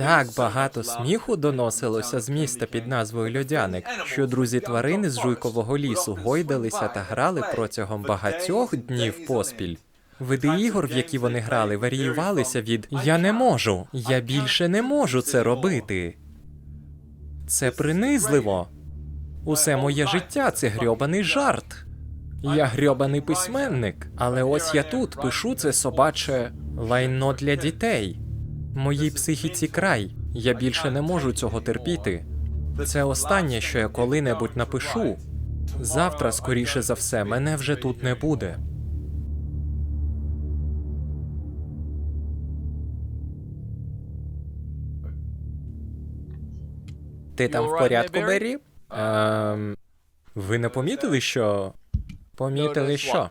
Так багато сміху доносилося з міста під назвою Льодяник, що друзі тварини з жуйкового лісу гойдалися та грали протягом багатьох днів поспіль. Види ігор, в які вони грали, варіювалися від Я не можу, я більше не можу це робити. Це принизливо. Усе моє життя це грьобаний жарт. Я грьобаний письменник, але ось я тут пишу це собаче лайно для дітей. Моїй психіці край. Я більше не можу цього терпіти. Це останнє, що я коли-небудь напишу. Завтра, скоріше за все, мене вже тут не буде. Ти там в порядку, Беррі? Ем, ви не помітили, що. Помітили, що?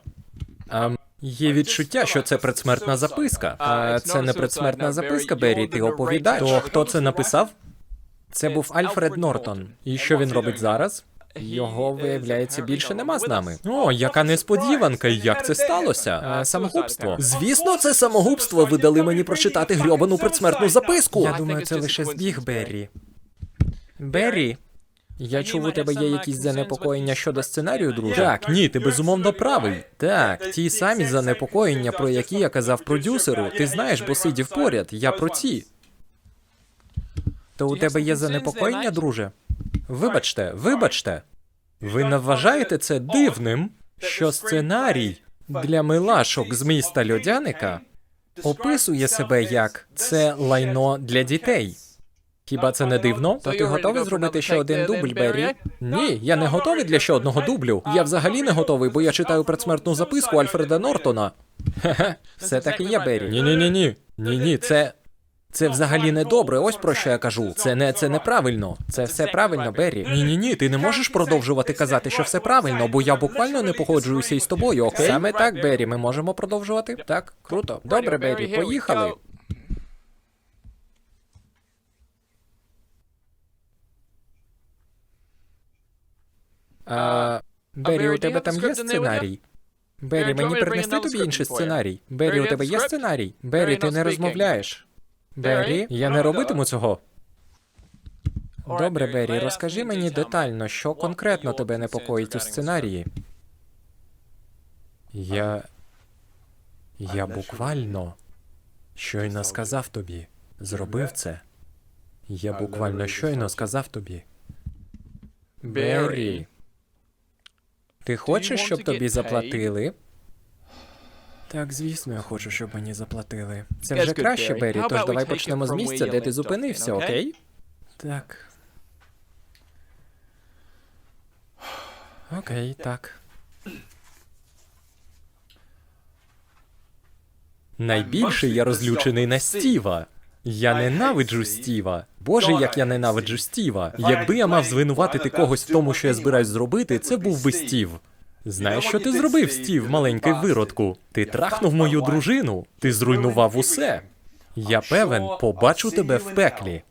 Ем, є відчуття, що це предсмертна записка. А це не предсмертна записка, Беррі, ти оповідач. То хто це написав? Це був Альфред Нортон. І що він робить зараз? Його, виявляється, більше нема з нами. О, яка несподіванка, як це сталося? Е, самогубство. Звісно, це самогубство. Ви дали мені прочитати грьобану предсмертну записку. Я думаю, це лише збіг, Беррі. Беррі, я чув, у тебе є якісь занепокоєння щодо сценарію, друже? Так, ні, ти безумовно правий. Так, ті самі занепокоєння, про які я казав продюсеру. Ти знаєш, бо сидів поряд. Я про ці. То у тебе є занепокоєння, друже? Вибачте, вибачте. Ви не вважаєте це дивним, що сценарій для милашок з міста Льодяника описує себе як це лайно для дітей? Хіба це не дивно? То ти готовий зробити ще один дубль, Беррі? Ні, я не готовий для ще одного дублю. Я взагалі не готовий, бо я читаю предсмертну записку Альфреда Нортона. Хе-хе, все таки є, Беррі. Ні, ні, ні, ні. Ні, ні, це. Це взагалі не добре, ось про що я кажу. Це не це неправильно. Це все правильно, Беррі. Ні, ні, ні, ти не можеш продовжувати казати, що все правильно, бо я буквально не погоджуюся із тобою, окей? Саме так, Беррі, ми можемо продовжувати? Так, круто. Добре, Беррі, поїхали. А, Беррі, у тебе там є сценарій? Беррі, мені принести тобі інший сценарій. Беррі, у тебе є сценарій? Беррі, ти не розмовляєш. Беррі, я не робитиму цього. Добре, Беррі, розкажи мені детально, що конкретно тебе непокоїть у сценарії. Я. Я буквально щойно сказав тобі. Зробив це. Я буквально щойно сказав тобі. Беррі. Ти хочеш, щоб тобі заплатили? Так, звісно, я хочу, щоб мені заплатили. Це вже краще, Беррі, тож давай почнемо з місця, де ти зупинився, окей? Так. Окей, так. Найбільше я розлючений на Стіва. Я ненавиджу Стіва. Боже, як я ненавиджу Стіва. Якби я мав звинуватити когось в тому, що я збираюсь зробити, це був би Стів. Знаєш, що ти зробив, Стів, маленький виродку? Ти трахнув мою дружину. Ти зруйнував усе. Я певен, побачу тебе в пеклі.